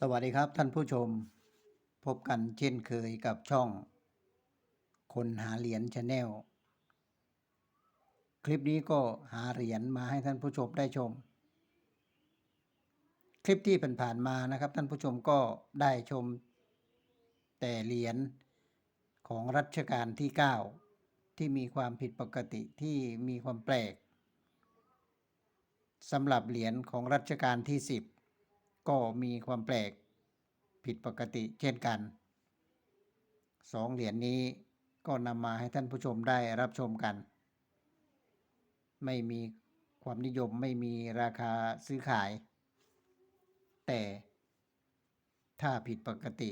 สวัสดีครับท่านผู้ชม พบกันเช่นเคยกับช่อง คนหาเหรียญชาแนลคลิปนี้ก็หาเหรียญมาให้ท่านผู้ชมได้ชม คลิปที่ผ่านๆมานะครับ ท่านผู้ชมก็ได้ชม แต่เหรียญของรัชกาลที่ 9 ที่มีความผิดปกติที่มีความแปลกสำหรับเหรียญของรัชกาลที่ 10 ก็มีความแปลกผิดปกติเช่นกันสองเหรียญนี้ก็นำมาให้ท่านผู้ชมได้รับชมกัน ไม่มีความนิยมไม่มีราคาซื้อขาย แต่ถ้าผิดปกติ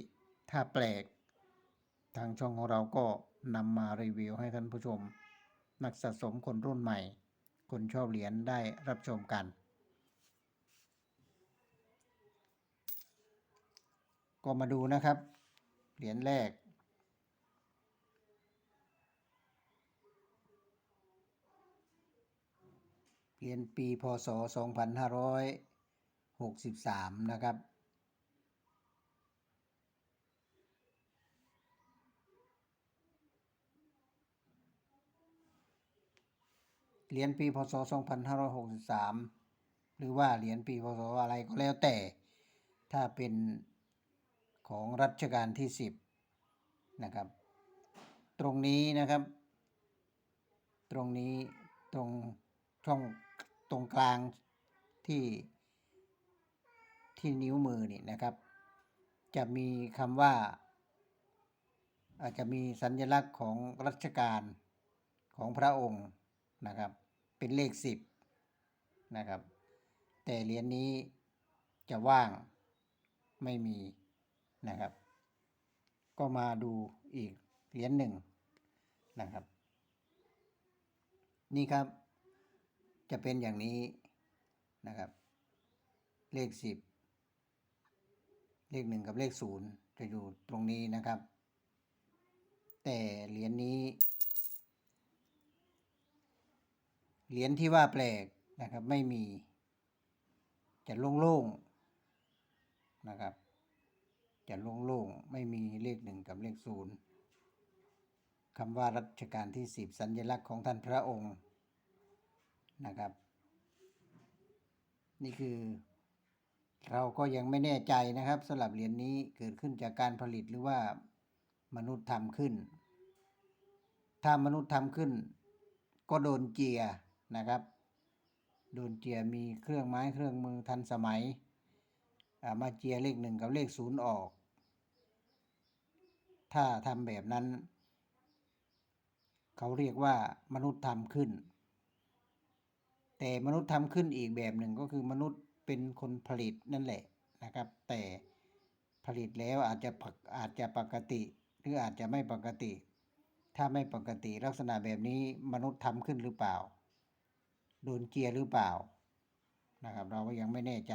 ถ้าแปลก ทางช่องของเราก็นำมารีวิวให้ท่านผู้ชม นักสะสมคนรุ่นใหม่ คนชอบเหรียญได้รับชมกัน ก็มาดูนะครับ เหรียญแรกเหรียญปีพศ 2563 นะครับเหรียญปีพศ 2563 หรือว่าเหรียญปีพศอะไรก็แล้วแต่ ถ้าเป็น ของรัชกาลที่ 10 นะครับ ตรงนี้นะครับ ตรงนี้ตรงช่องตรงกลางที่ที่นิ้วมือนี่นะครับ จะมีคำว่า อาจจะมีสัญลักษณ์ของรัชกาลของพระองค์นะครับ เป็นเลข 10 นะครับ แต่เหรียญนี้จะว่างไม่มี นะครับ ก็มาดูอีกเหรียญหนึ่งนะครับ นี่ครับ จะเป็นอย่างนี้นะครับ เลขสิบเลขหนึ่งกับเลขศูนย์จะอยู่ตรงนี้นะครับ แต่เหรียญนี้เหรียญที่ว่าแปลกนะครับไม่มี จะโล่งๆนะครับ จะโล่งๆ ไม่มีเลขหนึ่งกับเลขศูนย์คำว่ารัชกาลที่สิบสัญลักษณ์ของท่านพระองค์นะครับ นี่คือเราก็ยังไม่แน่ใจนะครับสำหรับเหรียญนี้เกิดขึ้นจากการผลิตหรือว่ามนุษย์ทำขึ้น ถ้ามนุษย์ทำขึ้น ก็โดนเจียนะครับ โดนเจียมีเครื่องไม้เครื่องมือทันสมัยมาเจียเลขหนึ่งกับเลขศูนย์ออก ถ้าทำแบบนั้น เขาเรียกว่ามนุษย์ทำขึ้น แต่มนุษย์ทำขึ้นอีกแบบหนึ่งก็คือมนุษย์เป็นคนผลิตนั่นแหละนะครับ แต่ผลิตแล้วอาจจะปกอาจจะปกติ หรืออาจจะไม่ปกติ ถ้าไม่ปกติลักษณะแบบนี้มนุษย์ทำขึ้นหรือเปล่า โดนเจียร์หรือเปล่านะครับ เราก็ยังไม่แน่ใจ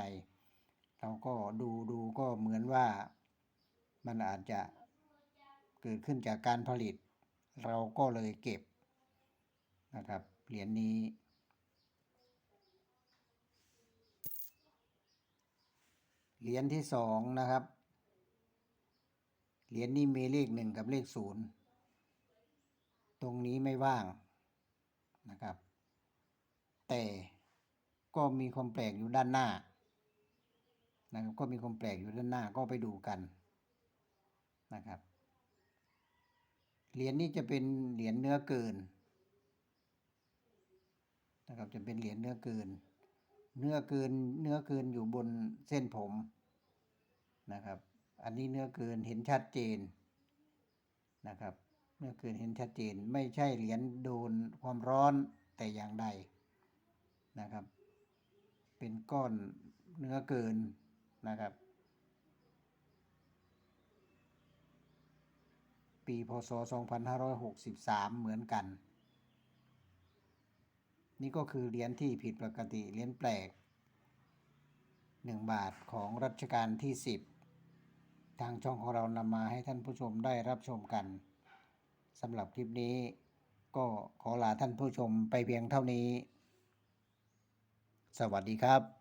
เราก็ดูดูก็เหมือนว่ามันอาจจะ เกิดขึ้นจากการผลิต เราก็เลยเก็บนะครับเหรียญนี้ เหรียญที่สองนะครับ เหรียญนี้มีเลขหนึ่งกับเลขศูนย์ตรงนี้ไม่ว่างนะครับ แต่ก็มีความแปลกอยู่ด้านหน้านะครับก็มีความแปลกอยู่ด้านหน้าก็ไปดูกันนะครับ เหรียญนี้จะเป็นเหรียญเนื้อเกินนะครับจะเป็นเหรียญเนื้อเกิน เนื้อเกินเนื้อเกินอยู่บนเส้นผมนะครับ อันนี้เนื้อเกินเห็นชัดเจนนะครับ เนื้อเกินเห็นชัดเจนไม่ใช่เหรียญโดนความร้อนแต่อย่างใดนะครับ เป็นก้อนเนื้อเกินนะครับ ปีพศ 2563 เหมือนกัน นี่ก็คือเหรียญที่ผิดปกติเหรียญแปลก 1 บาทของรัชกาลที่ 10 ทางช่องของเรานำมาให้ท่านผู้ชมได้รับชมกันสำหรับคลิปนี้ก็ขอลาท่านผู้ชมไปเพียงเท่านี้ สวัสดีครับ